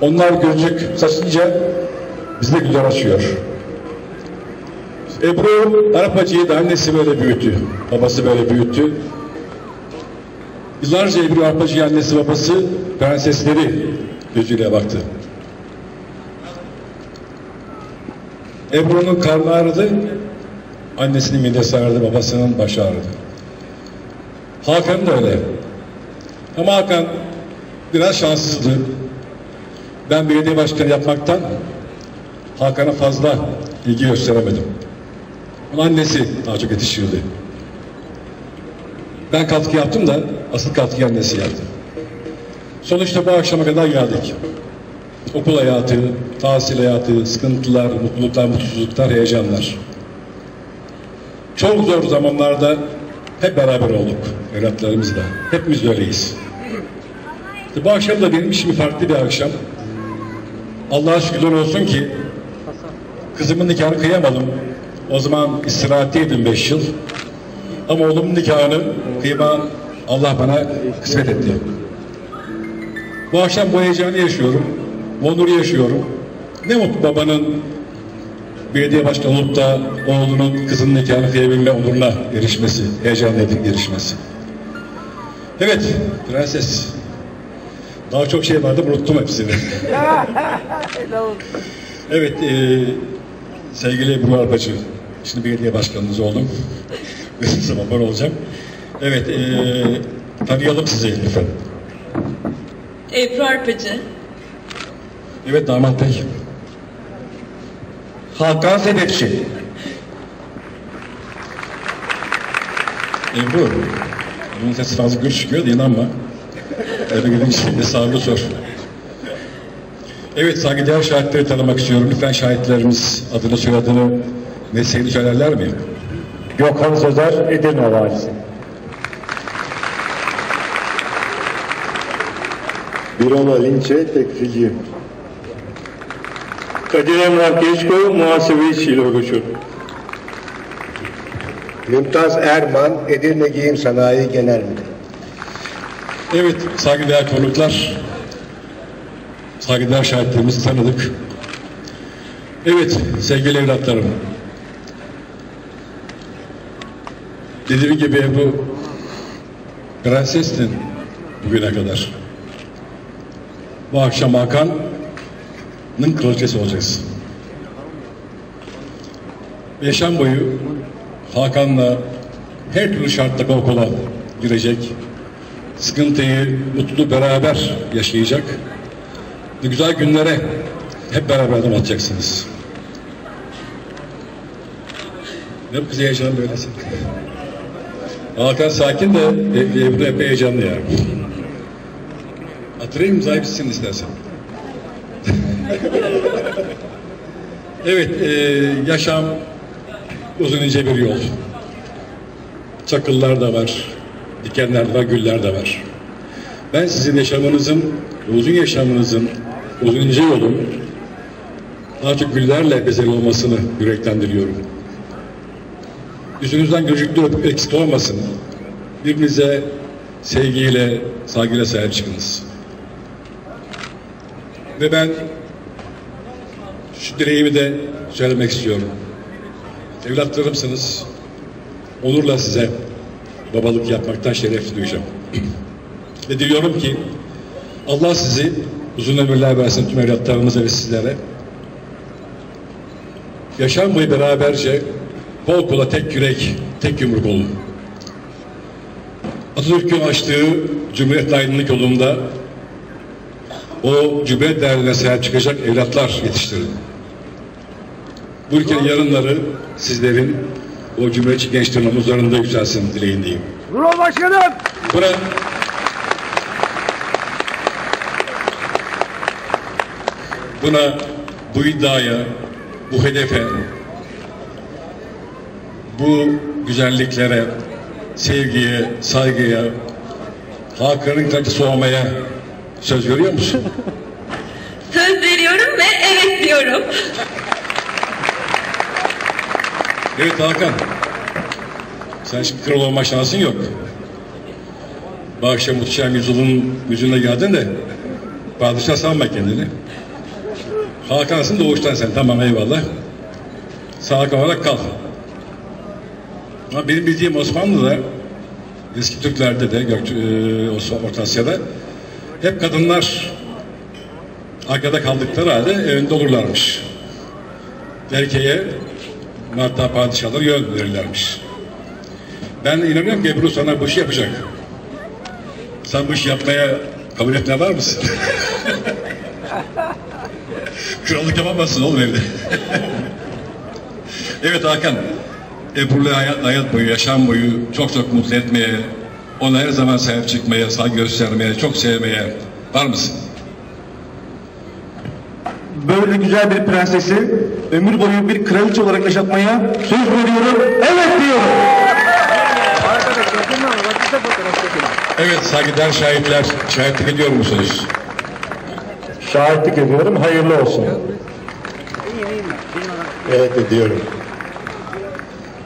Onlar gözlük saçınca bizde güzel açıyor. Ebru Arapacı'yı da annesi böyle büyüttü. Babası böyle büyüttü. Yıllarca Ebru Arpacı'ya annesi babası prensesleri gözüyle baktı. Ebru'nun karnı ağrıdı, annesinin midesi ağrıdı, babasının başı ağrıdı. Hakan da öyle. Ama Hakan biraz şanssızdı. Ben belediye başkanı yapmaktan Hakan'a fazla ilgi gösteremedim. Onun annesi daha çok yetişiyordu. Ben katkı yaptım da asıl katkı annesi yaptı. Sonuçta bu akşama kadar geldik. Okul hayatı, tahsil hayatı, sıkıntılar, mutluluklar, mutsuzluklar, heyecanlar. Çok zor zamanlarda hep beraber olduk evlatlarımızla. Hepimiz öyleyiz. Bu akşam da benim için farklı bir akşam. Allah'a şükürler olsun ki kızımın nikahını kıyamadım. O zaman istirahatteydim beş yıl. Ama oğlumun nikahını kıyma Allah bana kısmet etti. Bu akşam bu heyecanı yaşıyorum. Bu yaşıyorum. Ne mutlu babanın belediye başkanı olup da oğlunun kızının nikahını kıyabilme onuruna erişmesi, heyecanla erişmesi. Evet, prenses. Daha çok şey vardı, unuttum hepsini. evet, e, sevgili Ebru Arpacı. Şimdi belediye başkanınız oldum. Ne zaman olacağım. Evet, e, tanıyalım sizi lütfen. Ebru Arpacı. Evet damat bey. Hakan Sedefçi. Ebru, bunun sesi fazla gür çıkıyor inanma. Eve gidince hesabını sor. Evet, saygıdeğer şahitleri tanımak istiyorum. Lütfen şahitlerimiz adını, soyadını, mesleğini söylerler mi? Gökhan Sözer Edirne Valisi. Birona Linçe tekstilci. Kadir Emrah Geçko Muhasebe İşçiliği Örgütü. Mümtaz Erman Edirne Giyim Sanayi Genel Müdürü. Evet, saygıdeğer konuklar, saygıdeğer şahitlerimizi tanıdık. Evet, sevgili evlatlarım. Dediğim gibi Ebru, prensestin bugüne kadar. Bu akşam Hakan'ın kraliçesi olacaksın. Yaşam boyu Hakan'la her türlü şartta kol kola girecek, sıkıntıyı, mutluluğu beraber yaşayacak ve güzel günlere hep beraber adım atacaksınız. Ne bu kız heyecanlı böylesin? Hakan sakin de e, Ebru epey heyecanlı yani. Hatırlayayım imzayı bitsin istersen. evet, e, yaşam uzun ince bir yol. Çakıllar da var, dikenler de var, güller de var. Ben sizin yaşamınızın, uzun yaşamınızın, uzun ince yolun daha çok güllerle bezeli olmasını yürekten diliyorum. Yüzünüzden gözüklü eksik olmasın. Birbirinize sevgiyle, saygıyla sahip çıkınız. Ve ben şu dileğimi de söylemek istiyorum. Evlatlarımsınız. Onurla size babalık yapmaktan şeref duyacağım. ve diliyorum ki Allah sizi uzun ömürler versin tüm evlatlarımıza ve sizlere. Yaşam boyu beraberce kol kola tek yürek, tek yumruk olun. Atatürk'ün açtığı Cumhuriyet aydınlık yolunda o Cumhuriyet değerlerine sahip çıkacak evlatlar yetiştirin. Bu ülkenin yarınları sizlerin o Cumhuriyetçi gençlerin omuzlarında yükselsin dileğindeyim. Bravo başkanım. Buna buna bu iddiaya, bu hedefe, bu güzelliklere, sevgiye, saygıya, Hakan'ın kalitesi olmaya söz veriyor musun? Söz veriyorum ve evet diyorum. Evet Hakan. Sen şimdi kral olma şansın yok. Bu akşam muhteşem yüzyılın yüzüne geldin de Padişah sanma kendini. Hakan'sın doğuştan sen. Tamam eyvallah. Sağ olarak kal. Ama benim bildiğim Osmanlı'da eski Türklerde de Gökçe, e, Orta Asya'da hep kadınlar arkada kaldıkları halde önde olurlarmış. Erkeğe hatta padişahlar yön verirlermiş. Ben inanıyorum ki Ebru sana bu işi yapacak. Sen bu işi yapmaya kabul etmeye var mısın? Krallık yapamazsın oğlum evde. evet Hakan. Ebru'yu hayat, hayat boyu, yaşam boyu çok çok mutlu etmeye, ona her zaman sahip çıkmaya, saygı göstermeye, çok sevmeye var mısın? Böyle güzel bir prensesi ömür boyu bir kraliçe olarak yaşatmaya söz veriyorum. Evet diyorum. Evet saygıdeğer şahitler, şahitlik ediyor musunuz? Şahitlik ediyorum. Hayırlı olsun. Evet ediyorum.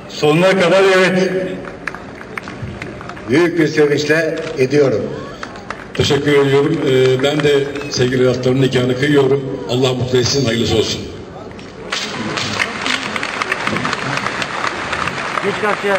Sonuna kadar evet. Büyük bir sevinçle ediyorum. Teşekkür ediyorum. Ee, ben de sevgili evlatlarımın nikahını kıyıyorum. Allah mutlu etsin, hayırlısı olsun. Geç karşıya.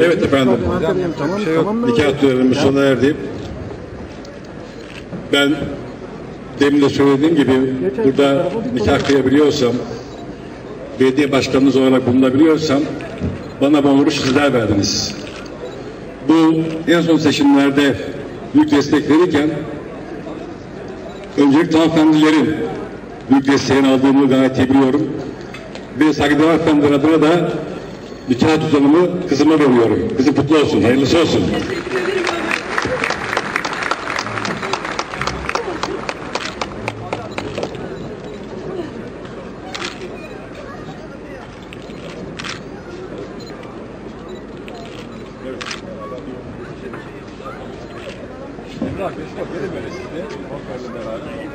Evet efendim. Nikah törenimiz sona erdi. Ben demin de söylediğim gibi burada nikah kıyabiliyorsam, belediye başkanınız olarak bulunabiliyorsam bana bu onuru sizler verdiniz. Bu en son seçimlerde büyük destek verirken öncelikle hanımefendilerin büyük desteğini aldığımı gayet iyi biliyorum. Ve saygıdeğer hanımefendiler adına da nikah düzenimi kızıma veriyorum. Kızı kutlu olsun, hayırlısı olsun. Emrah, Beşiktaş, böyle böyle size. Bakarlı beraber.